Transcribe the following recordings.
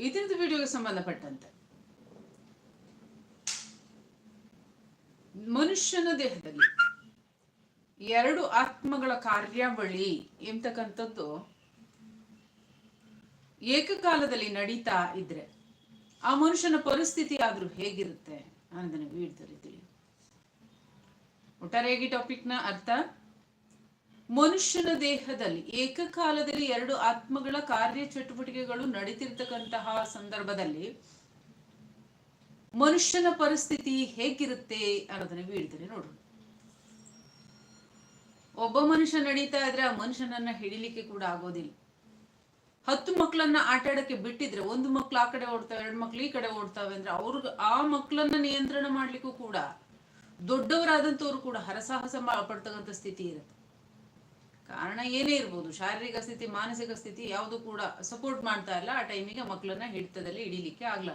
ಇದರದ್ದು ವಿಡಿಯೋಗೆ ಸಂಬಂಧಪಟ್ಟಂತೆ. ಮನುಷ್ಯನ ದೇಹದಲ್ಲಿ ಎರಡು ಆತ್ಮಗಳ ಕಾರ್ಯಾವಳಿ ಎಂತಕ್ಕಂಥದ್ದು? ಏಕಕಾಲದಲ್ಲಿ ನಡೀತಾ ಇದ್ರೆ ಆ ಮನುಷ್ಯನ ಪರಿಸ್ಥಿತಿ ಆದ್ರೂ ಹೇಗಿರುತ್ತೆ ಅನ್ನೋದನ್ನ ವಿಡಿಯೋದಲ್ಲಿ ತಿಳಿ ಒಟ್ಟಾರೆಯಾಗಿ ಟಾಪಿಕ್ನ ಅರ್ಥ? ಮನುಷ್ಯನ ದೇಹದಲ್ಲಿ ಏಕಕಾಲದಲ್ಲಿ ಎರಡು ಆತ್ಮಗಳ ಕಾರ್ಯ ಚಟುವಟಿಕೆಗಳು ನಡೀತಿರ್ತಕ್ಕಂತಹ ಸಂದರ್ಭದಲ್ಲಿ ಮನುಷ್ಯನ ಪರಿಸ್ಥಿತಿ ಹೇಗಿರುತ್ತೆ ಅನ್ನೋದನ್ನ ಬೀಳ್ತಾರೆ ನೋಡೋಣ ಒಬ್ಬ ಮನುಷ್ಯ ನಡೀತಾ ಇದ್ರೆ ಆ ಮನುಷ್ಯನನ್ನ ಹಿಡಿಲಿಕ್ಕೆ ಕೂಡ ಆಗೋದಿಲ್ಲ. ಹತ್ತು ಮಕ್ಕಳನ್ನ ಆಟ ಆಡಕ್ಕೆ ಬಿಟ್ಟಿದ್ರೆ ಒಂದು ಮಕ್ಳು ಆ ಕಡೆ ಓಡ್ತಾವೆ, ಎರಡು ಮಕ್ಳು ಈ ಕಡೆ ಓಡ್ತಾವೆ ಅಂದ್ರೆ ಅವ್ರಿಗೆ ಆ ಮಕ್ಕಳನ್ನ ನಿಯಂತ್ರಣ ಮಾಡ್ಲಿಕ್ಕೂ ಕೂಡ ದೊಡ್ಡವರಾದಂಥವ್ರು ಕೂಡ ಹರಸಾಹಸ ಪಡ್ತಕ್ಕಂಥ ಸ್ಥಿತಿ ಇರುತ್ತೆ. ಕಾರಣ ಏನೇ ಇರ್ಬೋದು, ಶಾರೀರಿಕ ಸ್ಥಿತಿ, ಮಾನಸಿಕ ಸ್ಥಿತಿ ಯಾವುದು ಕೂಡ ಸಪೋರ್ಟ್ ಮಾಡ್ತಾ ಇಲ್ಲ. ಆ ಟೈಮಿಗೆ ಮಕ್ಕಳನ್ನ ಹಿಡಿತದಲ್ಲಿ ಹಿಡಿಲಿಕ್ಕೆ ಆಗ್ಲ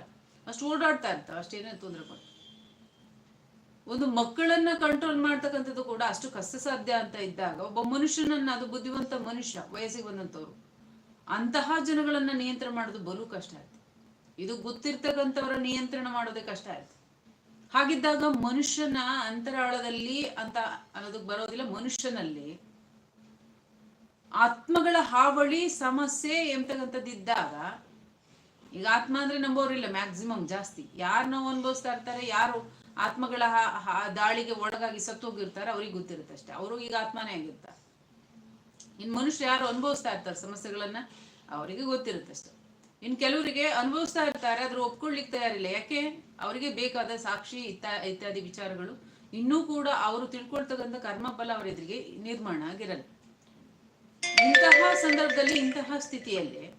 ಅಷ್ಟು ಓಡಾಡ್ತಾ ಇರ್ತಾವ ಅಷ್ಟೇನೇ ತೊಂದರೆ ಕೊಡ್ತಾರೆ ಒಂದು ಮಕ್ಕಳನ್ನ ಕಂಟ್ರೋಲ್ ಮಾಡ್ತಕ್ಕಂಥದ್ದು ಕೂಡ ಅಷ್ಟು ಕಷ್ಟ ಸಾಧ್ಯ ಅಂತ ಇದ್ದಾಗ, ಒಬ್ಬ ಮನುಷ್ಯನನ್ನ, ಅದು ಬುದ್ಧಿವಂತ ಮನುಷ್ಯ, ವಯಸ್ಸಿಗೆ ಬಂದಂಥವ್ರು, ಅಂತಹ ಜನಗಳನ್ನ ನಿಯಂತ್ರಣ ಮಾಡೋದು ಬಲು ಕಷ್ಟ ಆಯ್ತು. ಇದು ಗೊತ್ತಿರ್ತಕ್ಕಂಥವ್ರ ನಿಯಂತ್ರಣ ಮಾಡೋದೇ ಕಷ್ಟ ಆಯ್ತು. ಹಾಗಿದ್ದಾಗ ಮನುಷ್ಯನ ಅಂತರಾಳದಲ್ಲಿ ಅಂತ ಅನ್ನೋದಕ್ಕೆ ಬರೋದಿಲ್ಲ, ಮನುಷ್ಯನಲ್ಲಿ ಆತ್ಮಗಳ ಹಾವಳಿ ಸಮಸ್ಯೆ ಎಂತಕ್ಕಂಥದ್ದಿದ್ದಾಗ, ಈಗ ಆತ್ಮ ಅಂದ್ರೆ ನಂಬೋರಿಲ್ಲ ಮ್ಯಾಕ್ಸಿಮಮ್ ಜಾಸ್ತಿ. ಯಾರು ನಾವು ಅನುಭವಿಸ್ತಾ ಇರ್ತಾರೆ ಯಾರು ಆತ್ಮಗಳ ದಾಳಿಗೆ ಒಳಗಾಗಿ ಸತ್ತೋಗಿರ್ತಾರೆ, ಅವ್ರಿಗೆ ಗೊತ್ತಿರುತ್ತೆ ಅಷ್ಟೇ. ಅವರು ಈಗ ಆತ್ಮನೇ ಆಗಿರ್ತಾರೆ ಇನ್ ಮನುಷ್ಯ ಯಾರು ಅನುಭವಿಸ್ತಾ ಇರ್ತಾರೆ ಸಮಸ್ಯೆಗಳನ್ನ, ಅವರಿಗೆ ಗೊತ್ತಿರುತ್ತೆ ಅಷ್ಟೇ. ಇನ್ ಕೆಲವರಿಗೆ ಅನುಭವಿಸ್ತಾ ಇರ್ತಾರೆ ಅದ್ರ ಒಪ್ಕೊಳ್ಳಿಕ್ ತಯಾರಿಲ್ಲ. ಯಾಕೆ? ಅವರಿಗೆ ಬೇಕಾದ ಸಾಕ್ಷಿ ಇತ್ತ ಇತ್ಯಾದಿ ವಿಚಾರಗಳು. ಇನ್ನೂ ಕೂಡ ಅವರು ತಿಳ್ಕೊಳ್ತಕ್ಕಂಥ ಕರ್ಮಫಲ ಅವರ ಎದುರಿಗೆ ನಿರ್ಮಾಣ ಆಗಿರಲ್ಲ. ಇಂತಹ ಸಂದರ್ಭದಲ್ಲಿ ಇಂತಹ ಸ್ಥಿತಿಯಲ್ಲಿ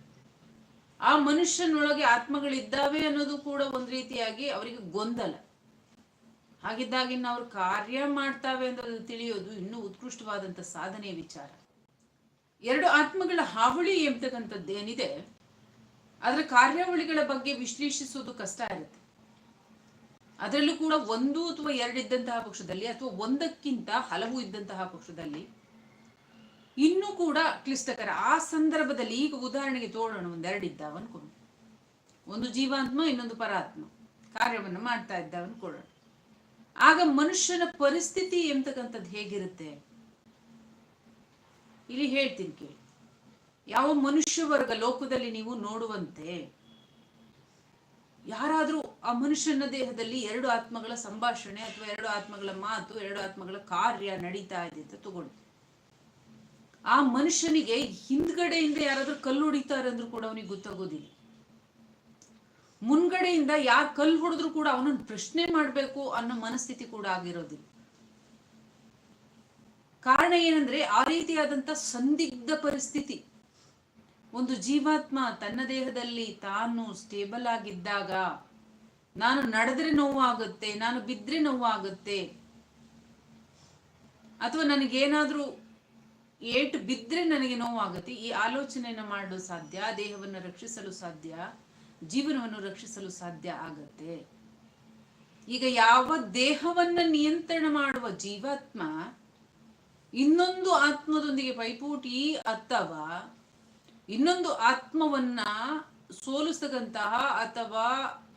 ಆ ಮನುಷ್ಯನೊಳಗೆ ಆತ್ಮಗಳಿದ್ದಾವೆ ಅನ್ನೋದು ಕೂಡ ಒಂದ್ ರೀತಿಯಾಗಿ ಅವರಿಗೆ ಗೊಂದಲ. ಹಾಗಿದ್ದಾಗ ಇನ್ನು ಅವ್ರು ಕಾರ್ಯ ಮಾಡ್ತಾವೆ ಅನ್ನೋದು ತಿಳಿಯೋದು ಇನ್ನೂ ಉತ್ಕೃಷ್ಟವಾದಂತ ಸಾಧನೆಯ ವಿಚಾರ. ಎರಡು ಆತ್ಮಗಳ ಹಾವಳಿ ಎಂಬತಕ್ಕಂಥದ್ದು ಏನಿದೆ, ಅದರ ಕಾರ್ಯಾವಳಿಗಳ ಬಗ್ಗೆ ವಿಶ್ಲೇಷಿಸುವುದು ಕಷ್ಟ ಇರುತ್ತೆ. ಅದರಲ್ಲೂ ಕೂಡ ಒಂದು ಅಥವಾ ಎರಡು ಇದ್ದಂತಹ ಪಕ್ಷದಲ್ಲಿ ಅಥವಾ ಒಂದಕ್ಕಿಂತ ಹಲವು ಇದ್ದಂತಹ ಪಕ್ಷದಲ್ಲಿ ಇನ್ನೂ ಕೂಡ ಕ್ಲಿಷ್ಟಕರ. ಆ ಸಂದರ್ಭದಲ್ಲಿ ಈಗ ಉದಾಹರಣೆಗೆ ತೋಡೋಣ ಒಂದೆರಡು ಇದ್ದಾವ ಅನ್ಕೊಂಡು ಒಂದು ಜೀವಾತ್ಮ, ಇನ್ನೊಂದು ಪರಾತ್ಮ. ಕಾರ್ಯವನ್ನು ಮಾಡ್ತಾ ಇದ್ದಾವ ಅನ್ಕೊಳ್ಳೋಣ ಆಗ ಮನುಷ್ಯನ ಪರಿಸ್ಥಿತಿ ಎಂತಕ್ಕಂಥದ್ದು ಹೇಗಿರುತ್ತೆ? ಇಲ್ಲಿ ಹೇಳ್ತೀನಿ ಕೇಳಿ. ಯಾವ ಮನುಷ್ಯ ವರ್ಗ ಲೋಕದಲ್ಲಿ ನೀವು ನೋಡುವಂತೆ, ಯಾರಾದ್ರೂ ಆ ಮನುಷ್ಯನ ದೇಹದಲ್ಲಿ ಎರಡು ಆತ್ಮಗಳ ಸಂಭಾಷಣೆ ಅಥವಾ ಎರಡು ಆತ್ಮಗಳ ಮಾತು, ಎರಡು ಆತ್ಮಗಳ ಕಾರ್ಯ ನಡೀತಾ ಇದೆ ಅಂತ ತಗೊಳ್ಳಿ. ಆ ಮನುಷ್ಯನಿಗೆ ಹಿಂದ್ಗಡೆಯಿಂದ ಯಾರಾದ್ರೂ ಕಲ್ಲು ಹೊಡಿತಾರೆ ಅಂದ್ರೂ ಕೂಡ ಅವನಿಗೆ ಗೊತ್ತಾಗೋದಿಲ್ಲ. ಮುನ್ಗಡೆಯಿಂದ ಯಾರು ಕಲ್ಲು ಹೊಡೆದ್ರು ಕೂಡ ಅವನನ್ನು ಪ್ರಶ್ನೆ ಮಾಡಬೇಕು ಅನ್ನೋ ಮನಸ್ಥಿತಿ ಕೂಡ ಆಗಿರೋದಿಲ್ಲ. ಕಾರಣ ಏನಂದ್ರೆ ಆ ರೀತಿಯಾದಂತ ಸಂದಿಗ್ಧ ಪರಿಸ್ಥಿತಿ. ಒಂದು ಜೀವಾತ್ಮ ತನ್ನ ದೇಹದಲ್ಲಿ ತಾನು ಸ್ಟೇಬಲ್ ಆಗಿದ್ದಾಗ, ನಾನು ನಡೆದ್ರೆ ನೋವಾಗುತ್ತೆ, ನಾನು ಬಿದ್ರೆ ನೋವಾಗುತ್ತೆ, ಅಥವಾ ನನಗೇನಾದ್ರೂ ಏಟು ಬಿದ್ರೆ ನನಗೆ ನೋವಾಗುತ್ತೆ. ಈ ಆಲೋಚನೆಯನ್ನು ಮಾಡಲು ಸಾಧ್ಯ, ದೇಹವನ್ನು ರಕ್ಷಿಸಲು ಸಾಧ್ಯ, ಜೀವನವನ್ನು ರಕ್ಷಿಸಲು ಸಾಧ್ಯ ಆಗತ್ತೆ. ಈಗ ಯಾವ ದೇಹವನ್ನ ನಿಯಂತ್ರಣ ಮಾಡುವ ಜೀವಾತ್ಮ ಇನ್ನೊಂದು ಆತ್ಮದೊಂದಿಗೆ ಪೈಪೋಟಿ ಅಥವಾ ಇನ್ನೊಂದು ಆತ್ಮವನ್ನ ಸೋಲಿಸ್ತಕ್ಕಂತಹ ಅಥವಾ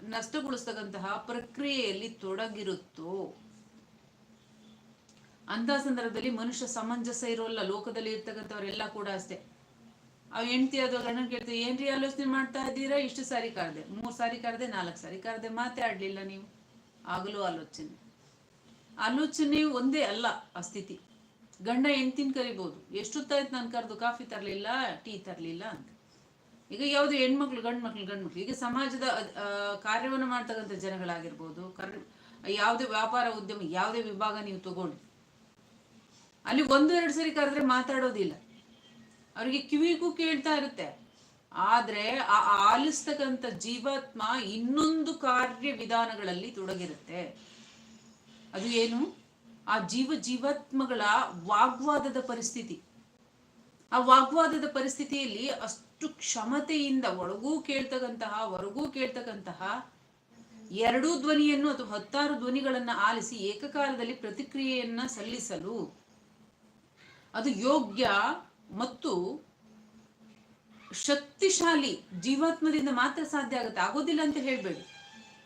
ನಷ್ಟಗೊಳಿಸ್ತಕ್ಕಂತಹ ಪ್ರಕ್ರಿಯೆಯಲ್ಲಿ ತೊಡಗಿರುತ್ತೋ? ಅಂತ ಸಂದರ್ಭದಲ್ಲಿ ಮನುಷ್ಯ ಸಮಂಜಸ ಇರೋಲ್ಲ, ಲೋಕದಲ್ಲಿ ಇರ್ತಕ್ಕಂಥವ್ರೆಲ್ಲ ಕೂಡ ಅಷ್ಟೇ. ಅವ್ ಹೆಂಡತಿ ಅದು ಗಂಡನ ಕೇಳ್ತೀವಿ ಏನ್ರಿ ಆಲೋಚನೆ ಮಾಡ್ತಾ ಇದ್ದೀರಾ? ಇಷ್ಟು ಸಾರಿ ಕರೆದೆ, ಮೂರ್ ಸಾರಿ ಕರೆದೆ, ನಾಲ್ಕು ಸಾರಿ ಕರೆದೆ, ಮಾತೇ ಆಡ್ಲಿಲ್ಲ ನೀವು. ಆಗಲೂ ಆಲೋಚನೆ. ಆಲೋಚನೆ ಒಂದೇ ಅಲ್ಲ, ಆ ಸ್ಥಿತಿ. ಗಂಡ ಹೆಂಡ್ತಿನ ಕರಿಬಹುದು ಎಷ್ಟೊತ್ತಾಯ್ತು ನಾನು ಕರೆದು, ಕಾಫಿ ತರಲಿಲ್ಲ, ಟೀ ತರಲಿಲ್ಲ? ಅಂತ. ಈಗ ಯಾವುದು ಹೆಣ್ಮಕ್ಳು ಗಂಡು ಮಕ್ಳು ಗಂಡು ಮಕ್ಳು ಈಗ ಸಮಾಜದ ಕಾರ್ಯವನ್ನು ಮಾಡ್ತಕ್ಕಂಥ ಜನಗಳಾಗಿರ್ಬೋದು ಕರ್ ಯಾವುದೇ ವ್ಯಾಪಾರ ಉದ್ಯಮ, ಯಾವುದೇ ವಿಭಾಗ ನೀವು ತಗೊಳ್ಳಿ ಅಲ್ಲಿ ಒಂದು, ಎರಡು ಸರಿ ಕರೆದ್ರೆ ಮಾತಾಡೋದಿಲ್ಲ. ಅವರಿಗೆ ಕಿವಿಗೂ ಕೇಳ್ತಾ ಇರುತ್ತೆ. ಆದ್ರೆ ಆ ಆಲಿಸ್ತಕ್ಕಂಥ ಜೀವಾತ್ಮ ಇನ್ನೊಂದು ಕಾರ್ಯ ವಿಧಾನಗಳಲ್ಲಿ ತೊಡಗಿರುತ್ತೆ. ಅದು ಏನು? ಆ ಜೀವ ಜೀವಾತ್ಮಗಳ ವಾಗ್ವಾದದ ಪರಿಸ್ಥಿತಿ. ಆ ವಾಗ್ವಾದದ ಪರಿಸ್ಥಿತಿಯಲ್ಲಿ ಅಷ್ಟು ಕ್ಷಮತೆಯಿಂದ, ಒಳಗೂ ಕೇಳ್ತಕ್ಕಂತಹ, ಹೊರಗೂ ಕೇಳ್ತಕ್ಕಂತಹ ಎರಡೂ ಧ್ವನಿಯನ್ನು ಅಥವಾ ಹತ್ತಾರು ಧ್ವನಿಗಳನ್ನ ಆಲಿಸಿ ಏಕಕಾಲದಲ್ಲಿ ಪ್ರತಿಕ್ರಿಯೆಯನ್ನ ಸಲ್ಲಿಸಲು ಅದು ಯೋಗ್ಯ ಮತ್ತು ಶಕ್ತಿಶಾಲಿ ಜೀವಾತ್ಮದಿಂದ ಮಾತ್ರ ಸಾಧ್ಯ ಆಗುತ್ತೆ. ಆಗೋದಿಲ್ಲ ಅಂತ ಹೇಳ್ಬೇಡಿ.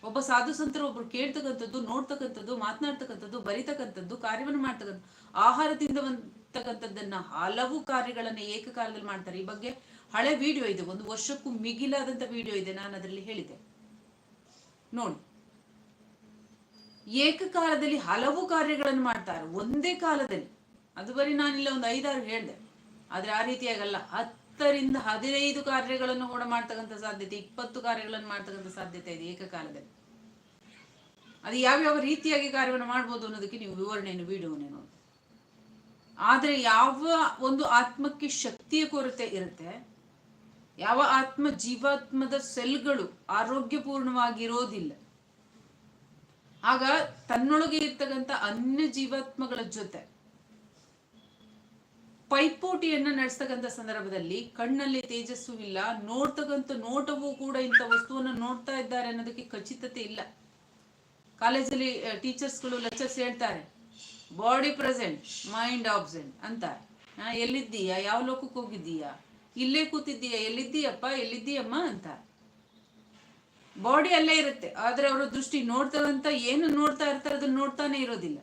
ಒಬ್ಬ ಸಾಧು ಸಂತರು ಒಬ್ರು ಕೇಳ್ತಕ್ಕಂಥದ್ದು, ನೋಡ್ತಕ್ಕಂಥದ್ದು, ಮಾತನಾಡ್ತಕ್ಕಂಥದ್ದು, ಬರಿತಕ್ಕಂಥದ್ದು, ಕಾರ್ಯವನ್ನು ಮಾಡ್ತಕ್ಕಂಥ ಆಹಾರದಿಂದ ಬಂತಕ್ಕಂಥದ್ದನ್ನ ಹಲವು ಕಾರ್ಯಗಳನ್ನ ಏಕಕಾಲದಲ್ಲಿ ಮಾಡ್ತಾರೆ. ಈ ಬಗ್ಗೆ ಹಳೆ ವಿಡಿಯೋ ಇದೆ. ಒಂದು ವರ್ಷಕ್ಕೂ ಮಿಗಿಲಾದಂತ ವಿಡಿಯೋ ಇದೆ. ನಾನು ಅದರಲ್ಲಿ ಹೇಳಿದೆ. ನೋಡಿ. ಏಕಕಾಲದಲ್ಲಿ ಹಲವು ಕಾರ್ಯಗಳನ್ನು ಮಾಡ್ತಾರೆ. ಒಂದೇ ಕಾಲದಲ್ಲಿ. ಅದು ಬರೀ ನಾನಿಲ್ಲ, ಒಂದು ಐದಾರು ಹೇಳಿದೆ. ಆದ್ರೆ ಆ ರೀತಿಯಾಗಲ್ಲ. ಹತ್ತರಿಂದ ಹದಿನೈದು ಕಾರ್ಯಗಳನ್ನು ಕೂಡ ಮಾಡ್ತಕ್ಕಂಥ ಸಾಧ್ಯತೆ, ಇಪ್ಪತ್ತು ಕಾರ್ಯಗಳನ್ನು ಮಾಡ್ತಕ್ಕಂಥ ಸಾಧ್ಯತೆ ಇದೆ ಏಕಕಾಲದಲ್ಲಿ. ಅದು ಯಾವ್ಯಾವ ರೀತಿಯಾಗಿ ಕಾರ್ಯವನ್ನು ಮಾಡ್ಬೋದು ಅನ್ನೋದಕ್ಕೆ ನೀವು ವಿವರಣೆಯನ್ನು ವಿಡಿಯೋನೇ ನೋಡಿ ಆದ್ರೆ ಯಾವ ಒಂದು ಆತ್ಮಕ್ಕೆ ಶಕ್ತಿಯ ಕೊರತೆ ಇರುತ್ತೆ, ಯಾವ ಆತ್ಮ ಜೀವಾತ್ಮದ ಸೆಲ್ಗಳು ಆರೋಗ್ಯಪೂರ್ಣವಾಗಿರೋದಿಲ್ಲ, ಆಗ ತನ್ನೊಳಗೆ ಇರ್ತಕ್ಕಂಥ ಅನ್ಯ ಜೀವಾತ್ಮಗಳ ಜೊತೆ ಪೈಪೋಟಿಯನ್ನ ನಡೆಸ್ತಕ್ಕಂಥ ಸಂದರ್ಭದಲ್ಲಿ ಕಣ್ಣಲ್ಲಿ ತೇಜಸ್ಸು ಇಲ್ಲ, ನೋಡ್ತಕ್ಕಂಥ ನೋಟವೂ ಕೂಡ ಇಂಥ ವಸ್ತುವನ್ನು ನೋಡ್ತಾ ಇದ್ದಾರೆ ಅನ್ನೋದಕ್ಕೆ ಖಚಿತತೆ ಇಲ್ಲ. ಕಾಲೇಜಲ್ಲಿ ಟೀಚರ್ಸ್ಗಳು ಲೆಕ್ಚರ್ಸ್ ಹೇಳ್ತಾರೆ ಬಾಡಿ ಪ್ರೆಸೆಂಟ್ ಮೈಂಡ್ ಆಬ್ಸೆಂಟ್ ಅಂತ ಎಲ್ಲಿದ್ದೀಯಾ? ಯಾವ ಲೋಕಕ್ಕೆ ಹೋಗಿದ್ದೀಯಾ? ಇಲ್ಲೇ ಕೂತಿದ್ದೀಯಾ? ಎಲ್ಲಿದ್ದೀಯಪ್ಪ? ಎಲ್ಲಿದ್ದೀಯಮ್ಮ? ಅಂತ ಬಾಡಿ ಅಲ್ಲೇ ಇರುತ್ತೆ, ಆದ್ರೆ ಅವರ ದೃಷ್ಟಿ ನೋಡ್ತಾರಂತ ಏನು ನೋಡ್ತಾ ಇರ್ತಾರೆ ಅದನ್ನ ನೋಡ್ತಾನೆ ಇರೋದಿಲ್ಲ.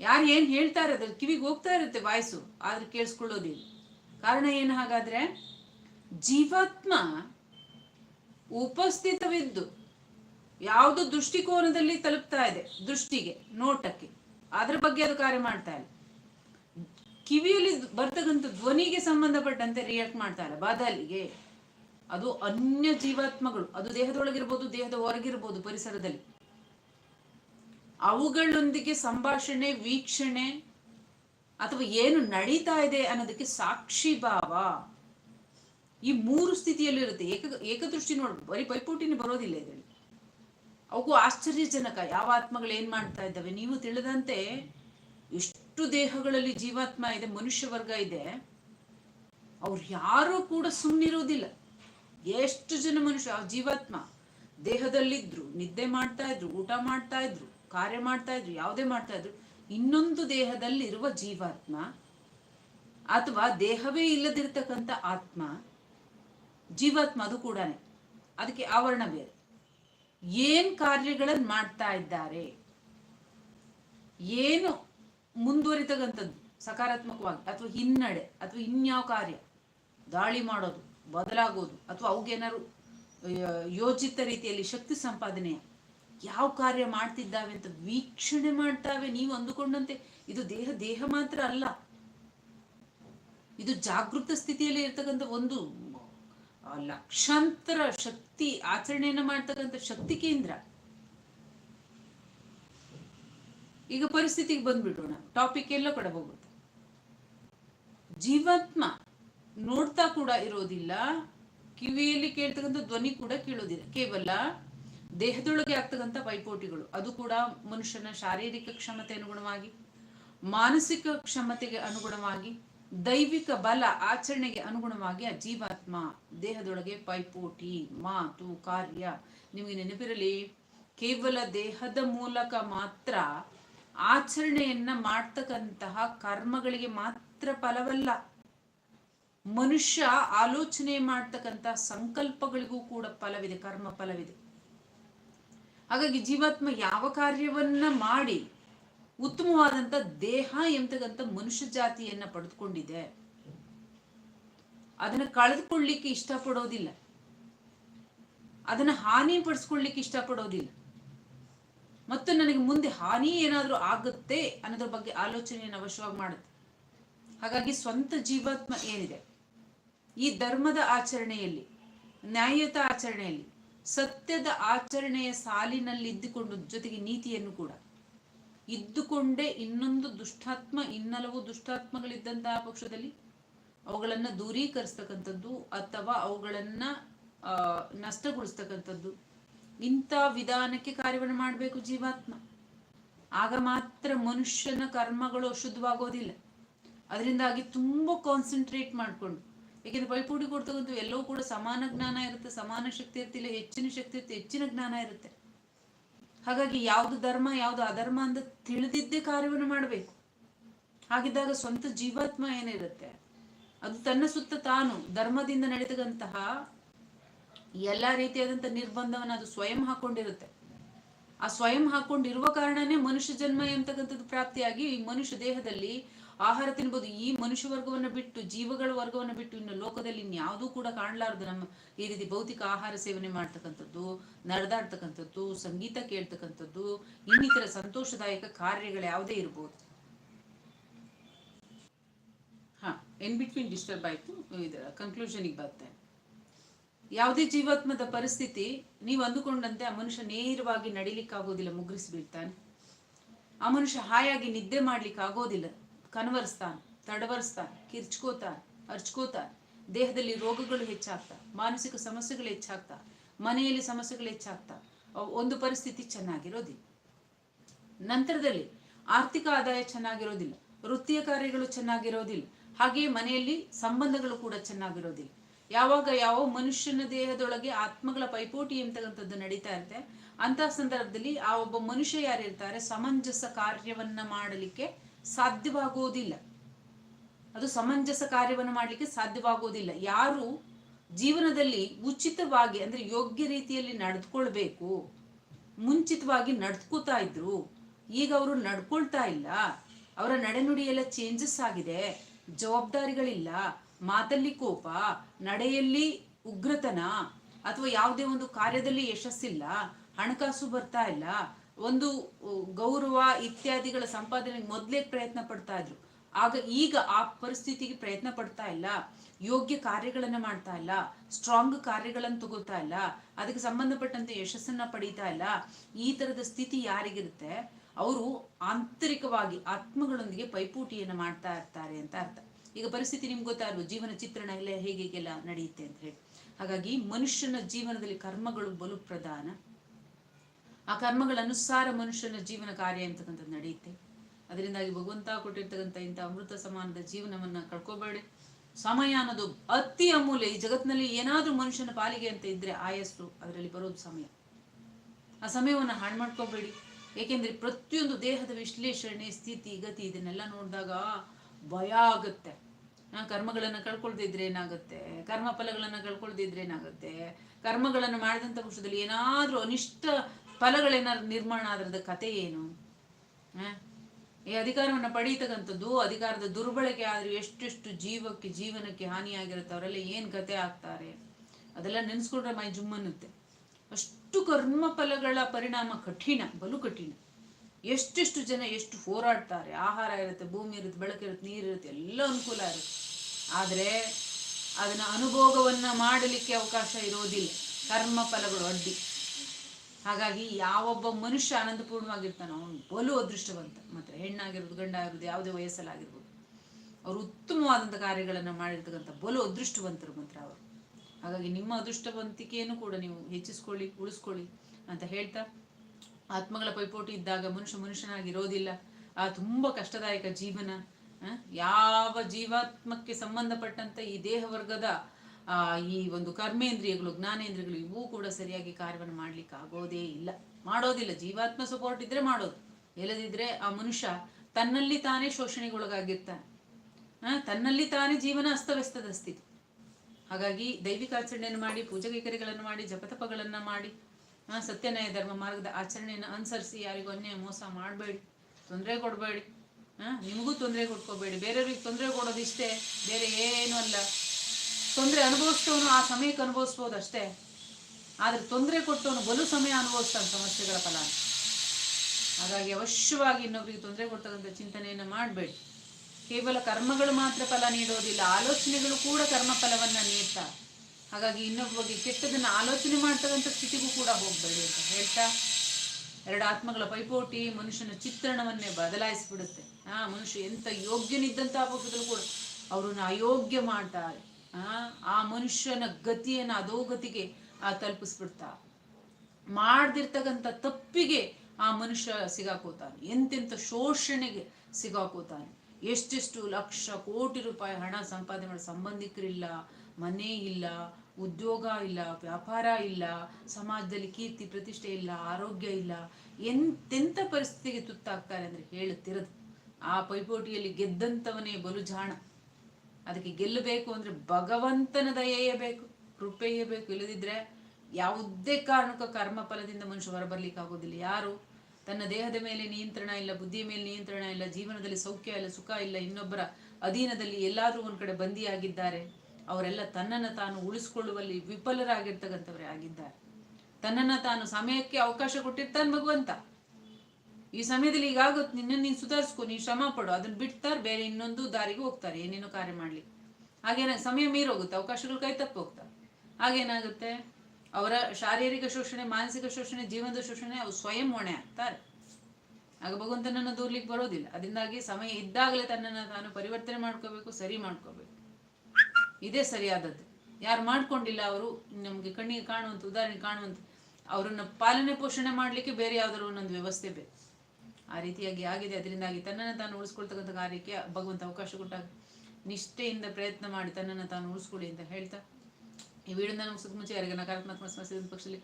ಯಾರು ಏನು ಹೇಳ್ತಾ ಇರೋದ್ರ ಕಿವಿಗೆ ಹೋಗ್ತಾ ಇರುತ್ತೆ ವಾಯ್ಸು, ಆದ್ರೆ ಕೇಳಿಸ್ಕೊಳ್ಳೋದಿಲ್ಲ. ಕಾರಣ ಏನು ಹಾಗಾದ್ರೆ, ಜೀವಾತ್ಮ ಉಪಸ್ಥಿತವಿದ್ದು ಯಾವುದು ದೃಷ್ಟಿಕೋನದಲ್ಲಿ ತಲುಪ್ತಾ ಇದೆ, ದೃಷ್ಟಿಗೆ, ನೋಟಕ್ಕೆ. ಅದ್ರ ಬಗ್ಗೆ ಅದು ಕಾರ್ಯ ಮಾಡ್ತಾ ಇಲ್ಲ. ಕಿವಿಯಲ್ಲಿ ಬರ್ತಕ್ಕಂಥ ಧ್ವನಿಗೆ ಸಂಬಂಧಪಟ್ಟಂತೆ ರಿಯಾಕ್ಟ್ ಮಾಡ್ತಾ ಇಲ್ಲ, ಬದಲಿಗೆ. ಅದು ಅನ್ಯ ಜೀವಾತ್ಮಗಳು, ಅದು ದೇಹದೊಳಗಿರ್ಬೋದು, ದೇಹದ ಹೊರಗಿರ್ಬೋದು ಪರಿಸರದಲ್ಲಿ. ಅವುಗಳೊಂದಿಗೆ ಸಂಭಾಷಣೆ, ವೀಕ್ಷಣೆ ಅಥವಾ ಏನು ನಡೀತಾ ಇದೆ ಅನ್ನೋದಕ್ಕೆ ಸಾಕ್ಷಿ ಭಾವ. ಈ ಮೂರು ಸ್ಥಿತಿಯಲ್ಲಿ ಇರುತ್ತೆ ಏಕ, ಏಕದೃಷ್ಟಿ ನೋಡ್, ಬರೀ ಪೈಪೋಟಿನೇ ಬರೋದಿಲ್ಲ ಇದರಲ್ಲಿ. ಅವಕ್ಕೂ ಆಶ್ಚರ್ಯಜನಕ. ಯಾವ ಆತ್ಮಗಳು ಏನ್ ಮಾಡ್ತಾ ಇದ್ದಾವೆ? ನೀವು ತಿಳಿದಂತೆ ಎಷ್ಟು ದೇಹಗಳಲ್ಲಿ ಜೀವಾತ್ಮ ಇದೆ, ಮನುಷ್ಯ ವರ್ಗ ಇದೆ. ಅವ್ರು ಯಾರೂ ಕೂಡ ಸುಮ್ಮನಿರೋದಿಲ್ಲ ಎಷ್ಟು ಜನ ಮನುಷ್ಯ ಜೀವಾತ್ಮ ದೇಹದಲ್ಲಿದ್ರು, ನಿದ್ದೆ ಮಾಡ್ತಾ ಇದ್ರು, ಊಟ ಮಾಡ್ತಾ ಇದ್ರು ಕಾರ್ಯ ಮಾಡ್ತಾ ಇದ್ರು, ಯಾವುದೇ ಮಾಡ್ತಾ ಇದ್ರು, ಇನ್ನೊಂದು ದೇಹದಲ್ಲಿರುವ ಜೀವಾತ್ಮ ಅಥವಾ ದೇಹವೇ ಇಲ್ಲದಿರ್ತಕ್ಕಂಥ ಆತ್ಮ, ಜೀವಾತ್ಮ ಅದು ಕೂಡ ಅದಕ್ಕೆ ಆವರಣ ಬೇರೆ. ಏನ್ ಕಾರ್ಯಗಳನ್ನು ಮಾಡ್ತಾ ಇದ್ದಾರೆ? ಏನು ಮುಂದುವರಿತಕ್ಕಂಥದ್ದು ಸಕಾರಾತ್ಮಕವಾಗಿ, ಅಥವಾ ಹಿನ್ನಡೆ, ಅಥವಾ ಇನ್ಯಾವ ಕಾರ್ಯ? ದಾಳಿ ಮಾಡೋದು, ಬದಲಾಗೋದು, ಅಥವಾ ಅವ್ಗೇನಾದ್ರು ಯೋಜಿತ ರೀತಿಯಲ್ಲಿ ಶಕ್ತಿ ಸಂಪಾದನೆ ಯಾವ ಕಾರ್ಯ ಮಾಡ್ತಿದ್ದಾವೆ ಅಂತ ವೀಕ್ಷಣೆ ಮಾಡ್ತಾವೆ ನೀವು ಅಂದುಕೊಂಡಂತೆ. ಇದು ದೇಹ ದೇಹ ಮಾತ್ರ ಅಲ್ಲ. ಇದು ಜಾಗೃತ ಸ್ಥಿತಿಯಲ್ಲಿ ಇರ್ತಕ್ಕಂಥ ಒಂದು ಲಕ್ಷಾಂತರ ಶಕ್ತಿ ಆಚರಣೆಯನ್ನ ಮಾಡ್ತಕ್ಕಂಥ ಶಕ್ತಿ ಕೇಂದ್ರ. ಈಗ ಪರಿಸ್ಥಿತಿಗೆ ಬಂದ್ಬಿಡೋಣ. ಟಾಪಿಕ್ ಎಲ್ಲ ಕಡೆ ಹೋಗುತ್ತೆ ಜೀವಾತ್ಮ ನೋಡ್ತಾ ಕೂಡ ಇರೋದಿಲ್ಲ. ಕಿವಿಯಲ್ಲಿ ಕೇಳ್ತಕ್ಕಂಥ ಧ್ವನಿ ಕೂಡ ಕೇಳೋದಿಲ್ಲ. ಕೇವಲ ದೇಹದೊಳಗೆ ಆಗ್ತಕ್ಕಂಥ ಪೈಪೋಟಿಗಳು. ಅದು ಕೂಡ ಮನುಷ್ಯನ ಶಾರೀರಿಕ ಕ್ಷಮತೆ ಅನುಗುಣವಾಗಿ, ಮಾನಸಿಕ ಕ್ಷಮತೆಗೆ ಅನುಗುಣವಾಗಿ, ದೈವಿಕ ಬಲ ಆಚರಣೆಗೆ ಅನುಗುಣವಾಗಿ ಆ ಜೀವಾತ್ಮ ದೇಹದೊಳಗೆ ಪೈಪೋಟಿ, ಮಾತು, ಕಾರ್ಯ ನಿಮಗೆ ನೆನಪಿರಲಿ, ಕೇವಲ ದೇಹದ ಮೂಲಕ ಮಾತ್ರ ಆಚರಣೆಯನ್ನ ಮಾಡ್ತಕ್ಕಂತಹ ಕರ್ಮಗಳಿಗೆ ಮಾತ್ರ ಫಲವಲ್ಲ. ಮನುಷ್ಯ ಆಲೋಚನೆ ಮಾಡ್ತಕ್ಕಂತಹ ಸಂಕಲ್ಪಗಳಿಗೂ ಕೂಡ ಫಲವಿದೆ, ಕರ್ಮ ಫಲವಿದೆ. ಹಾಗಾಗಿ ಜೀವಾತ್ಮ ಯಾವ ಕಾರ್ಯವನ್ನ ಮಾಡಿ ಉತ್ತಮವಾದಂತ ದೇಹ ಎಂತಕ್ಕಂಥ ಮನುಷ್ಯ ಜಾತಿಯನ್ನ ಪಡೆದುಕೊಂಡಿದೆ. ಅದನ್ನ ಕಳೆದುಕೊಳ್ಳಿಕ್ಕೆ ಇಷ್ಟಪಡೋದಿಲ್ಲ. ಅದನ್ನ ಹಾನಿ ಪಡಿಸ್ಕೊಳ್ಳಿಕ್ಕೆ ಇಷ್ಟಪಡೋದಿಲ್ಲ. ಮತ್ತು ನನಗೆ ಮುಂದೆ ಹಾನಿ ಏನಾದರೂ ಆಗುತ್ತೆ ಅನ್ನೋದ್ರ ಬಗ್ಗೆ ಆಲೋಚನೆಯನ್ನು ಅವಶ್ಯವಾಗಿ ಮಾಡುತ್ತೆ. ಹಾಗಾಗಿ ಸ್ವಂತ ಜೀವಾತ್ಮ ಏನಿದೆ? ಈ ಧರ್ಮದ ಆಚರಣೆಯಲ್ಲಿ, ನ್ಯಾಯಯುತ ಆಚರಣೆಯಲ್ಲಿ ಸತ್ಯದ ಆಚರಣೆಯ ಸಾಲಿನಲ್ಲಿ ಇದ್ದುಕೊಂಡು ಜೊತೆಗೆ ನೀತಿಯನ್ನು ಕೂಡ. ಇದ್ದುಕೊಂಡೇ ಇನ್ನೊಂದು ದುಷ್ಟಾತ್ಮ, ಇನ್ನಲವು ದುಷ್ಟಾತ್ಮಗಳಿದ್ದಂತಹ ಪಕ್ಷದಲ್ಲಿ ಅವುಗಳನ್ನು ದೂರೀಕರಿಸ್ತಕ್ಕಂಥದ್ದು ಅಥವಾ ಅವುಗಳನ್ನ ನಷ್ಟಗೊಳಿಸ್ತಕ್ಕಂಥದ್ದು ಇಂಥ ವಿಧಾನಕ್ಕೆ ಕಾರ್ಯವನ್ನು ಮಾಡಬೇಕು ಜೀವಾತ್ಮ. ಆಗ ಮಾತ್ರ ಮನುಷ್ಯನ ಕರ್ಮಗಳು ಅಶುದ್ಧವಾಗೋದಿಲ್ಲ. ಅದರಿಂದಾಗಿ ತುಂಬ ಕಾನ್ಸಂಟ್ರೇಟ್ ಮಾಡಿಕೊಂಡು ಏಕೆಂದ್ರೆ ಪೈಪೋಟಿ ಕೊಡ್ತಕ್ಕಂಥ ಎಲ್ಲವೂ ಕೂಡ ಸಮಾನ ಜ್ಞಾನ ಇರುತ್ತೆ, ಸಮಾನ ಶಕ್ತಿ ಇರ್ತಿಲ್ಲ ಹೆಚ್ಚಿನ ಶಕ್ತಿ ಇರುತ್ತೆ, ಹೆಚ್ಚಿನ ಜ್ಞಾನ ಇರುತ್ತೆ. ಹಾಗಾಗಿ ಯಾವುದು ಧರ್ಮ, ಯಾವುದು ಅಧರ್ಮ ಅಂತ ತಿಳಿದಿದ್ದೇ ಕಾರ್ಯವನ್ನು ಮಾಡಬೇಕು. ಹಾಗಿದ್ದಾಗ ಸ್ವಂತ ಜೀವಾತ್ಮ ಏನಿರುತ್ತೆ? ಅದು ತನ್ನ ಸುತ್ತ ತಾನು, ಧರ್ಮದಿಂದ ನಡೆದಂತಹ ಎಲ್ಲಾ ರೀತಿಯಾದಂತಹ ನಿರ್ಬಂಧವನ್ನು ಅದು ಸ್ವಯಂ ಹಾಕೊಂಡಿರುತ್ತೆ. ಆ ಸ್ವಯಂ ಹಾಕೊಂಡಿರುವ ಕಾರಣನೇ ಮನುಷ್ಯ ಜನ್ಮ ಎಂತಕ್ಕಂಥದ್ದು ಪ್ರಾಪ್ತಿಯಾಗಿ ಮನುಷ್ಯ ದೇಹದಲ್ಲಿ ಆಹಾರ ತಿನ್ಬೋದು. ಈ ಮನುಷ್ಯ ವರ್ಗವನ್ನು ಬಿಟ್ಟು, ಜೀವಗಳ ವರ್ಗವನ್ನು ಬಿಟ್ಟು ಇನ್ನು ಲೋಕದಲ್ಲಿ ಇನ್ಯಾವುದೂ ಕೂಡ ಕಾಣಲಾರದು ನಮ್ಮ ಈ ರೀತಿ ಭೌತಿಕ ಆಹಾರ ಸೇವನೆ ಮಾಡ್ತಕ್ಕಂಥದ್ದು, ನಡೆದಾಡ್ತಕ್ಕಂಥದ್ದು, ಸಂಗೀತ ಕೇಳ್ತಕ್ಕಂಥದ್ದು, ಇನ್ನಿತರ ಸಂತೋಷದಾಯಕ ಕಾರ್ಯಗಳು ಯಾವುದೇ ಇರ್ಬೋದು. ಹಾ ಇನ್ ಬಿಟ್ವೀನ್ ಡಿಸ್ಟರ್ಬ್ ಆಯ್ತು. ಇದರ ಕನ್ಕ್ಲೂಷನಿಗೆ ಬರ್ತೇನೆ. ಯಾವುದೇ ಜೀವಾತ್ಮದ ಪರಿಸ್ಥಿತಿ ನೀವು ಅಂದುಕೊಂಡಂತೆ ಆ ಮನುಷ್ಯ ನೇರವಾಗಿ ನಡಿಲಿಕ್ಕಾಗೋದಿಲ್ಲ, ಮುಗ್ರಿಸಿ ಬೀಳ್ತಾನೆ. ಆ ಮನುಷ್ಯ ಹಾಯಾಗಿ ನಿದ್ದೆ ಮಾಡ್ಲಿಕ್ಕೆ ಆಗೋದಿಲ್ಲ ಕನವರಿಸ್ತಾನೆ ತಡವರಿಸ್ತಾನೆ, ಕಿರ್ಚ್ಕೋತಾನೆ, ಅರ್ಚ್ಕೋತಾನೆ. ದೇಹದಲ್ಲಿ ರೋಗಗಳು ಹೆಚ್ಚಾಗ್ತಾ, ಮಾನಸಿಕ ಸಮಸ್ಯೆಗಳು ಹೆಚ್ಚಾಗ್ತಾ, ಮನೆಯಲ್ಲಿ ಸಮಸ್ಯೆಗಳು ಹೆಚ್ಚಾಗ್ತಾ ಒಂದು ಪರಿಸ್ಥಿತಿ ಚೆನ್ನಾಗಿರೋದಿಲ್ಲ. ನಂತರದಲ್ಲಿ ಆರ್ಥಿಕ ಆದಾಯ ಚೆನ್ನಾಗಿರೋದಿಲ್ಲ, ವೃತ್ತಿಯ ಕಾರ್ಯಗಳು ಚೆನ್ನಾಗಿರೋದಿಲ್ಲ, ಹಾಗೆ ಮನೆಯಲ್ಲಿ ಸಂಬಂಧಗಳು ಕೂಡ ಚೆನ್ನಾಗಿರೋದಿಲ್ಲ. ಯಾವಾಗ ಯಾವ ಮನುಷ್ಯನ ದೇಹದೊಳಗೆ ಆತ್ಮಗಳ ಪೈಪೋಟಿ ಎಂತಕ್ಕಂಥದ್ದು ನಡೀತಾ ಇರುತ್ತೆ, ಅಂತಹ ಸಂದರ್ಭದಲ್ಲಿ ಆ ಒಬ್ಬ ಮನುಷ್ಯ ಯಾರಿರ್ತಾರೆ, ಸಮಂಜಸ ಕಾರ್ಯವನ್ನ ಮಾಡಲಿಕ್ಕೆ ಸಾಧ್ಯವಾಗುವುದಿಲ್ಲ ಅದು ಸಮಂಜಸ ಕಾರ್ಯವನ್ನು ಮಾಡಲಿಕ್ಕೆ ಸಾಧ್ಯವಾಗುವುದಿಲ್ಲ ಯಾರು ಜೀವನದಲ್ಲಿ ಉಚಿತವಾಗಿ ಅಂದ್ರೆ ಯೋಗ್ಯ ರೀತಿಯಲ್ಲಿ ನಡೆದುಕೊಳ್ಬೇಕು, ಮುಂಚಿತವಾಗಿ ನಡ್ಕೋತಾ ಇದ್ರು, ಈಗ ಅವರು ನಡ್ಕೊಳ್ತಾ ಇಲ್ಲ, ಅವರ ನಡೆನುಡಿ ಎಲ್ಲ ಚೇಂಜಸ್ ಆಗಿದೆ, ಜವಾಬ್ದಾರಿಗಳಿಲ್ಲ, ಮಾತಲ್ಲಿ ಕೋಪ, ನಡೆಯಲ್ಲಿ ಉಗ್ರತನ, ಅಥವಾ ಯಾವುದೇ ಒಂದು ಕಾರ್ಯದಲ್ಲಿ ಯಶಸ್ಸಿಲ್ಲ, ಹಣಕಾಸು ಬರ್ತಾ ಇಲ್ಲ ಒಂದು ಗೌರವ ಇತ್ಯಾದಿಗಳ ಸಂಪಾದನೆಗೆ ಮೊದಲೇ ಪ್ರಯತ್ನ ಪಡ್ತಾ ಇದ್ರು. ಆಗ ಈಗ ಆ ಪರಿಸ್ಥಿತಿಗೆ ಪ್ರಯತ್ನ ಪಡ್ತಾ ಇಲ್ಲ. ಯೋಗ್ಯ ಕಾರ್ಯಗಳನ್ನ ಮಾಡ್ತಾ ಇಲ್ಲ. ಸ್ಟ್ರಾಂಗ್ ಕಾರ್ಯಗಳನ್ನು ತಗೋತಾ ಇಲ್ಲ. ಅದಕ್ಕೆ ಸಂಬಂಧಪಟ್ಟಂತೆ ಯಶಸ್ಸನ್ನ ಪಡೀತಾ ಇಲ್ಲ. ಈ ತರದ ಸ್ಥಿತಿ ಯಾರಿಗಿರುತ್ತೆ? ಅವರು ಆಂತರಿಕವಾಗಿ ಆತ್ಮಗಳೊಂದಿಗೆ ಪೈಪೋಟಿಯನ್ನ ಮಾಡ್ತಾ ಇರ್ತಾರೆ ಅಂತ ಅರ್ಥ. ಈಗ ಪರಿಸ್ಥಿತಿ ನಿಮ್ಗೆ ಗೊತ್ತಾ ಇರ್ಬೋದು ಜೀವನ ಚಿತ್ರಣ ಎಲ್ಲ ಹೇಗೆ ಹೇಗೆಲ್ಲ ನಡೆಯುತ್ತೆ ಅಂತ ಹೇಳಿ. ಹಾಗಾಗಿ ಮನುಷ್ಯನ ಜೀವನದಲ್ಲಿ ಕರ್ಮಗಳು ಬಲು ಪ್ರಧಾನ. ಆ ಕರ್ಮಗಳ ಅನುಸಾರ ಮನುಷ್ಯನ ಜೀವನ ಕಾರ್ಯ ಅಂತಕ್ಕಂಥದ್ದು ನಡೆಯುತ್ತೆ. ಅದರಿಂದಾಗಿ ಭಗವಂತ ಕೊಟ್ಟಿರ್ತಕ್ಕಂಥ ಇಂಥ ಅಮೃತ ಸಮಾನದ ಜೀವನವನ್ನ ಕಳ್ಕೊಬೇಡಿ. ಸಮಯ ಅನ್ನೋದು ಅತಿ ಅಮೂಲ್ಯ. ಈ ಜಗತ್ತಿನಲ್ಲಿ ಏನಾದ್ರೂ ಮನುಷ್ಯನ ಪಾಲಿಗೆ ಅಂತ ಇದ್ರೆ ಆಯಸ್ಸು, ಅದರಲ್ಲಿ ಬರೋದು ಸಮಯ. ಆ ಸಮಯವನ್ನು ಹಾಳು ಮಾಡ್ಕೋಬೇಡಿ. ಏಕೆಂದ್ರೆ ಪ್ರತಿಯೊಂದು ದೇಹದ ವಿಶ್ಲೇಷಣೆ, ಸ್ಥಿತಿ, ಗತಿ ಇದನ್ನೆಲ್ಲ ನೋಡಿದಾಗ ಭಯ ಆಗುತ್ತೆ. ಕರ್ಮಗಳನ್ನ ಕಳ್ಕೊಳ್ದಿದ್ರೆ ಏನಾಗುತ್ತೆ? ಕರ್ಮ ಫಲಗಳನ್ನು ಕಳ್ಕೊಳ್ದಿದ್ರೆ ಏನಾಗುತ್ತೆ? ಕರ್ಮಗಳನ್ನು ಮಾಡಿದಂಥ ಪಕ್ಷದಲ್ಲಿ ಏನಾದರೂ ಅನಿಷ್ಟ ಫಲಗಳೇನಾದ್ರು ನಿರ್ಮಾಣ ಆದ್ರದ ಕತೆ ಏನು? ಈ ಅಧಿಕಾರವನ್ನು ಪಡೀತಕ್ಕಂಥದ್ದು, ಅಧಿಕಾರದ ದುರ್ಬಳಕೆ ಆದ್ರೆ ಎಷ್ಟೆಷ್ಟು ಜೀವಕ್ಕೆ, ಜೀವನಕ್ಕೆ ಹಾನಿಯಾಗಿರುತ್ತೆ ಅವರೆಲ್ಲ ಏನು ಕತೆ ಆಗ್ತಾರೆ? ಅದೆಲ್ಲ ನೆನೆಸ್ಕೊಂಡ್ರೆ ಮೈ ಜುಮ್ಮನ್ನುತ್ತೆ ಅಷ್ಟು ಕರ್ಮ ಫಲಗಳ ಪರಿಣಾಮ ಕಠಿಣ, ಬಲು ಕಠಿಣ. ಎಷ್ಟೆಷ್ಟು ಜನ ಎಷ್ಟು ಹೋರಾಡ್ತಾರೆ. ಆಹಾರ ಇರುತ್ತೆ, ಭೂಮಿ ಇರುತ್ತೆ ನೀರು ನೀರಿರುತ್ತೆ ಎಲ್ಲ ಅನುಕೂಲ ಇರುತ್ತೆ. ಆದರೆ ಅದನ್ನ ಅನುಭೋಗವನ್ನ ಮಾಡಲಿಕ್ಕೆ ಅವಕಾಶ ಇರೋದಿಲ್ಲ. ಕರ್ಮ ಫಲಗಳು ಅಡ್ಡಿ. ಹಾಗಾಗಿ ಯಾವೊಬ್ಬ ಮನುಷ್ಯ ಆನಂದಪೂರ್ಣವಾಗಿರ್ತಾನೋ ಅವನು ಬಲು ಅದೃಷ್ಟವಂತ. ಮಾತ್ರ ಹೆಣ್ಣಾಗಿರೋದು ಗಂಡ ಆಗಿರೋದು ಯಾವುದೇ ವಯಸ್ಸಲ್ಲಾಗಿರ್ಬೋದು. ಅವರು ಉತ್ತಮವಾದಂಥ ಕಾರ್ಯಗಳನ್ನು ಮಾಡಿರ್ತಕ್ಕಂಥ ಬಲು ಅದೃಷ್ಟವಂತರು ಮಾತ್ರ ಅವರು. ಹಾಗಾಗಿ ನಿಮ್ಮ ಅದೃಷ್ಟವಂತಿಕೆಯನ್ನು ಕೂಡ ನೀವು ಹೆಚ್ಚಿಸ್ಕೊಳ್ಳಿ, ಉಳಿಸ್ಕೊಳ್ಳಿ ಅಂತ ಹೇಳ್ತಾ, ಆತ್ಮಗಳ ಪೈಪೋಟಿ ಇದ್ದಾಗ ಮನುಷ್ಯ ಮನುಷ್ಯನಾಗಿರೋದಿಲ್ಲ. ಆ ತುಂಬ ಕಷ್ಟದಾಯಕ ಜೀವನ ಯಾವ ಜೀವಾತ್ಮಕ್ಕೆ ಸಂಬಂಧಪಟ್ಟಂತ ಈ ದೇಹ ವರ್ಗದ ಈ ಒಂದು ಕರ್ಮೇಂದ್ರಿಯಗಳು ಜ್ಞಾನೇಂದ್ರಿಯಗಳು ಇವೂ ಕೂಡ ಸರಿಯಾಗಿ ಕಾರ್ಯವನ್ನು ಮಾಡ್ಲಿಕ್ಕೆ ಆಗೋದೇ ಇಲ್ಲ. ಮಾಡೋದಿಲ್ಲ. ಜೀವಾತ್ಮ ಸಪೋರ್ಟ್ ಇದ್ರೆ ಮಾಡೋದು. ಇಲ್ಲದಿದ್ರೆ ಆ ಮನುಷ್ಯ ತನ್ನಲ್ಲಿ ತಾನೇ ಶೋಷಣೆಗೊಳಗಾಗಿರ್ತಾನೆ. ತನ್ನಲ್ಲಿ ತಾನೇ ಜೀವನ ಅಸ್ತವ್ಯಸ್ತದ ಸ್ಥಿತಿ ಹಾಗಾಗಿ ದೈವಿಕ ಆಚರಣೆಯನ್ನು ಮಾಡಿ ಪೂಜೆ ಮಾಡಿ ಜಪತಪಗಳನ್ನು ಮಾಡಿ ಆ, ಸತ್ಯನ್ಯಾಯ ಧರ್ಮ ಮಾರ್ಗದ ಆಚರಣೆಯನ್ನು ಅನುಸರಿಸಿ ಯಾರಿಗೂ ಅನ್ಯಾಯ ಮೋಸ ಮಾಡಬೇಡಿ. ತೊಂದರೆ ಕೊಡಬೇಡಿ. ನಿಮಗೂ ತೊಂದರೆ ಕೊಟ್ಕೋಬೇಡಿ. ಬೇರೆಯವ್ರಿಗೆ ತೊಂದರೆ ಕೊಡೋದಿಷ್ಟೇ ಬೇರೆ ಏನೂ ಅಲ್ಲ. ತೊಂದರೆ ಅನುಭವಿಸ್ತವನು ಆ ಸಮಯಕ್ಕೆ ಅನುಭವಿಸ್ಬೋದು ಅಷ್ಟೇ ಆದರೆ ತೊಂದರೆ ಕೊಟ್ಟವನು ಬಲು ಸಮಯ ಅನುಭವಿಸ್ತಾನೆ ಸಮಸ್ಯೆಗಳ ಫಲ. ಹಾಗಾಗಿ ಅವಶ್ಯವಾಗಿ ಇನ್ನೊಬ್ಬರಿಗೆ ತೊಂದರೆ ಕೊಡ್ತಕ್ಕಂಥ ಚಿಂತನೆಯನ್ನು ಮಾಡಬೇಡಿ. ಕೇವಲ ಕರ್ಮಗಳು ಮಾತ್ರ ಫಲ ನೀಡೋದಿಲ್ಲ ಆಲೋಚನೆಗಳು ಕೂಡ ಕರ್ಮ ಫಲವನ್ನು ನೀಡ್ತಾ. ಹಾಗಾಗಿ ಇನ್ನೊಬ್ಬ ಬಗ್ಗೆ ಕೆಟ್ಟದನ್ನ ಆಲೋಚನೆ ಮಾಡ್ತಕ್ಕಂಥ ಸ್ಥಿತಿಗೂ ಕೂಡ ಹೋಗಬೇಡಿ ಅಂತ ಹೇಳ್ತಾ. ಎರಡು ಆತ್ಮಗಳ ಪೈಪೋಟಿ ಮನುಷ್ಯನ ಚಿತ್ರಣವನ್ನೇ ಬದಲಾಯಿಸಿಬಿಡುತ್ತೆ. ಆ ಮನುಷ್ಯ ಎಂಥ ಯೋಗ್ಯನಿದ್ದಂಥ ಪಕ್ಷದಲ್ಲೂ ಕೂಡ. ಅವರನ್ನು ಅಯೋಗ್ಯ ಮಾಡ್ತಾರೆ. ಆ ಮನುಷ್ಯನ ಗತಿಯನ್ನು, ಅಧೋಗತಿಗೆ ಆ ತಲುಪಿಸ್ಬಿಡ್ತಾ. ಮಾಡ್ದಿರ್ತಕ್ಕಂಥ ತಪ್ಪಿಗೆ ಆ ಮನುಷ್ಯ ಸಿಗಾಕೋತಾನೆ. ಎಂತೆಂಥ ಶೋಷಣೆಗೆ ಸಿಗಾಕೋತಾನೆ. ಎಷ್ಟೆಷ್ಟು ಲಕ್ಷ ಕೋಟಿ ರೂಪಾಯಿ ಹಣ ಸಂಪಾದನೆ ಮಾಡೋ ಸಂಬಂಧಿಕರಿಲ್ಲ, ಮನೆ ಇಲ್ಲ, ಉದ್ಯೋಗ ಇಲ್ಲ, ವ್ಯಾಪಾರ ಇಲ್ಲ, ಸಮಾಜದಲ್ಲಿ ಕೀರ್ತಿ, ಪ್ರತಿಷ್ಠೆ ಇಲ್ಲ, ಆರೋಗ್ಯ ಇಲ್ಲ. ಎಂತೆಂಥ ಪರಿಸ್ಥಿತಿಗೆ ತುತ್ತಾಗ್ತಾರೆ ಅಂದ್ರೆ ಹೇಳುತ್ತಿರದು. ಆ ಪೈಪೋಟಿಯಲ್ಲಿ ಗೆದ್ದಂಥವನೇ ಬಲು ಜಾಣ ಅದಕ್ಕೆ ಗೆಲ್ಲಬೇಕು ಅಂದ್ರೆ ಭಗವಂತನ ದಯೆಯೇ ಬೇಕು, ಕೃಪೆಯೇ ಬೇಕು. ಇಲ್ಲದಿದ್ರೆ ಯಾವುದೇ ಕಾರಣಕ್ಕೂ ಕರ್ಮ ಫಲದಿಂದ ಮನುಷ್ಯ ಹೊರಬರ್ಲಿಕ್ಕೆ ಆಗೋದಿಲ್ಲ. ಯಾರು? ತನ್ನ ದೇಹದ ಮೇಲೆ ನಿಯಂತ್ರಣ ಇಲ್ಲ, ಬುದ್ಧಿಯ ಮೇಲೆ ನಿಯಂತ್ರಣ ಇಲ್ಲ, ಜೀವನದಲ್ಲಿ ಸೌಖ್ಯ ಇಲ್ಲ, ಸುಖ ಇಲ್ಲ, ಇನ್ನೊಬ್ಬರ ಅಧೀನದಲ್ಲಿ ಎಲ್ಲಾದ್ರೂ ಒಂದ್ ಕಡೆ ಬಂದಿಯಾಗಿದ್ದಾರೆ. ಅವರೆಲ್ಲ ತನ್ನನ್ನು ತಾನು ಉಳಿಸ್ಕೊಳ್ಳುವಲ್ಲಿ ವಿಫಲರಾಗಿರ್ತಕ್ಕಂಥವರೇ ಆಗಿದ್ದಾರೆ. ತನ್ನನ್ನ ತಾನು ಸಮಯಕ್ಕೆ ಅವಕಾಶ ಕೊಟ್ಟಿರ್ತಾನೆ ಭಗವಂತ. ಈ ಸಮಯದಲ್ಲಿ ಈಗಾಗುತ್ತೆ ನಿನ್ನ ನೀನು ಸುಧಾರಿಸ್ಕೊ, ನೀನು ಶ್ರಮ ಪಡು, ಅದನ್ನ ಬಿಡ್ತಾರೆ, ಬೇರೆ ಇನ್ನೊಂದು ದಾರಿಗೆ ಹೋಗ್ತಾರೆ, ಏನೇನೋ ಕಾರ್ಯ ಮಾಡ್ಲಿಕ್ಕೆ ಹಾಗೇನ ಸಮಯ ಮೀರೋಗುತ್ತೆ ಅವಕಾಶಗಳು ಕೈ ತಪ್ಪು ಹೋಗ್ತವೆ ಹಾಗೇನಾಗುತ್ತೆ ಅವರ ಶಾರೀರಿಕ ಶೋಷಣೆ, ಮಾನಸಿಕ ಶೋಷಣೆ, ಜೀವನದ ಶೋಷಣೆ ಅವು ಸ್ವಯಂ ಹೊಣೆ ಆಗ್ತಾರೆ. ಆಗ ಭಗವಂತನನ್ನು ದೂರ್ಲಿಕ್ಕೆ ಬರೋದಿಲ್ಲ. ಅದರಿಂದಾಗಿ ಸಮಯ ಇದ್ದಾಗಲೇ ತನ್ನನ್ನು ತಾನು ಪರಿವರ್ತನೆ ಮಾಡ್ಕೋಬೇಕು, ಸರಿ ಮಾಡ್ಕೋಬೇಕು. ಇದೇ ಸರಿಯಾದದ್ದು. ಯಾರು ಮಾಡ್ಕೊಂಡಿಲ್ಲ ಅವರು, ನಮಗೆ ಕಣ್ಣಿಗೆ ಕಾಣುವಂತ ಉದಾಹರಣೆ ಕಾಣುವಂತ ಅವರನ್ನು ಪಾಲನೆ ಪೋಷಣೆ ಮಾಡಲಿಕ್ಕೆ ಬೇರೆ ಯಾವ್ದಾದ್ರು ಒಂದೊಂದು ವ್ಯವಸ್ಥೆ ಬೇಕು. ಆ ರೀತಿಯಾಗಿ ಆಗಿದೆ. ಅದರಿಂದಾಗಿ ತನ್ನನ್ನು ತಾನು ಉಳಿಸ್ಕೊಳ್ತಕ್ಕಂಥ ಕಾರ್ಯಕ್ಕೆ ಭಗವಂತ ಅವಕಾಶ ಕೊಟ್ಟಾಗ ನಿಷ್ಠೆಯಿಂದ ಪ್ರಯತ್ನ ಮಾಡಿ ತನ್ನನ್ನು ತಾನು ಉಳಿಸ್ಕೊಳ್ಳಿ ಅಂತ ಹೇಳ್ತಾ ಈ ವೀಡಿಯೋ ನಮ್ಗೆ ಸುತ್ತ ಮುಂಚೆ ಯಾರಿಗೆ ನಕಾರಾತ್ಮಕ ಸಮಸ್ಯೆ ಪಕ್ಷದಲ್ಲಿ ಪಕ್ಷದಲ್ಲಿ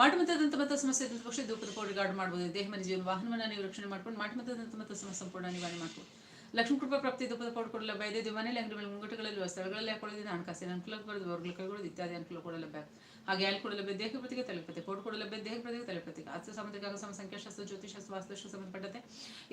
ಮಾಟಮತದಂತ ಮತ ಸಮಸ್ಯೆ ಪಕ್ಷ ದುಃಖದ ಕೋಡ್ ಗಾರ್ಡ್ ಮಾಡ್ಬೋದು. ದೇಹ ಮನೆ ಜೀವನ ವಾಹನವನ್ನು ನೀವು ರಕ್ಷಣೆ ಮಾಡ್ಕೊಂಡು ಮಾಟಮತದಂತ ಮತ ಸಮಸ್ಯೆ ಸಂಪೂರ್ಣ ನಿವಾರಣೆ ಮಾಡ್ಬೋದು. ಲಕ್ಷ್ಮೀ ಕೃಪಾ ಪ್ರಾಪ್ತಿ ದುಃಖದ ಕೋಟಿ ಕೊಡಲ್ಲ ಬೈದೆ ಮನೆಯಲ್ಲಿ ಅಂಗಡಿಗಳು ಮುಂಗಟ್ಟುಗಳಲ್ಲಿ ಸ್ಥಳಗಳಲ್ಲಿ ಹಾಕೊಳ್ಳೋದಿದ್ದ ಹಣಕಾಸಿನ ಅನುಕೂಲ ಬರೋದು ಅವ್ರಿಗೆ ಕೈಗೊಳ್ಳೋದು ಇತ್ಯಾದಿ ಅನುಕೂಲ ಕೊಡಲು ಬೇಕು ಹಾಗೆ ಅಲ್ಲಿ ಕೊಡಲು ದೇಹ ಪ್ರತಿಗೆ ತಲೆಪತಿ ಕೋಡ್ ಕೊಡಲು ದೇಹ ಪ್ರತಿಗೆ ತಲೆಪತಿ ಅರ್ಥ ಸಂಬಂಧಿಕ ಸಂಖ್ಯಾಶಾಸ್ತ್ರ ಜ್ಯೋತಿಷಾಸ್ತ್ರ ವಾಸ್ತುಶಾಸ್ತ್ರ ಸಂಬಂಧಪಟ್ಟಂತೆ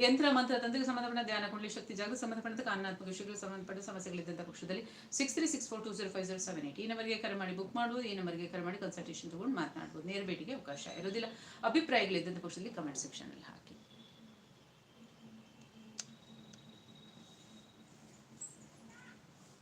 ಯಂತ್ರ, ಮಂತ್ರ, ತಂತ್ರಕ್ಕೆ ಸಂಬಂಧಪಟ್ಟ ಧ್ಯಾನ, ಕುಂಡಲಿ, ಶಕ್ತಿ ಜಾಗ ಸಂಬಂಧಪಟ್ಟಂತೆ ಕಾನಾತ್ಮಕ ವಿಷಯಗಳಿಗೆ ಸಂಬಂಧಪಟ್ಟ ಸಮಸ್ಯೆಗಳಿದ್ದಂಥ ಪಕ್ಷದಲ್ಲಿ six three six four two zero five zero seven eight ಈ ನಂಬರ್ಗೆ ಕರೆ ಮಾಡಿ ಬುಕ್ ಮಾಡುವುದು ಈ ನಂಬರ್ಗೆ ಕರೆ ಮಾಡಿ ಕನ್ಸಲ್ಟೇಷನ್ ತಗೊಂಡು ಮಾತನಾಡ್ಬೋದು. ನೇರ ಭೇಟಿಗೆ ಅವಕಾಶ ಇರೋದಿಲ್ಲ ಅಭಿಪ್ರಾಯಗಳಿದ್ದಂಥ ಪಕ್ಷದಲ್ಲಿ ಕಮೆಂಟ್ ಸೆಕ್ಷನಲ್ಲಿ ಹಾಕಿ.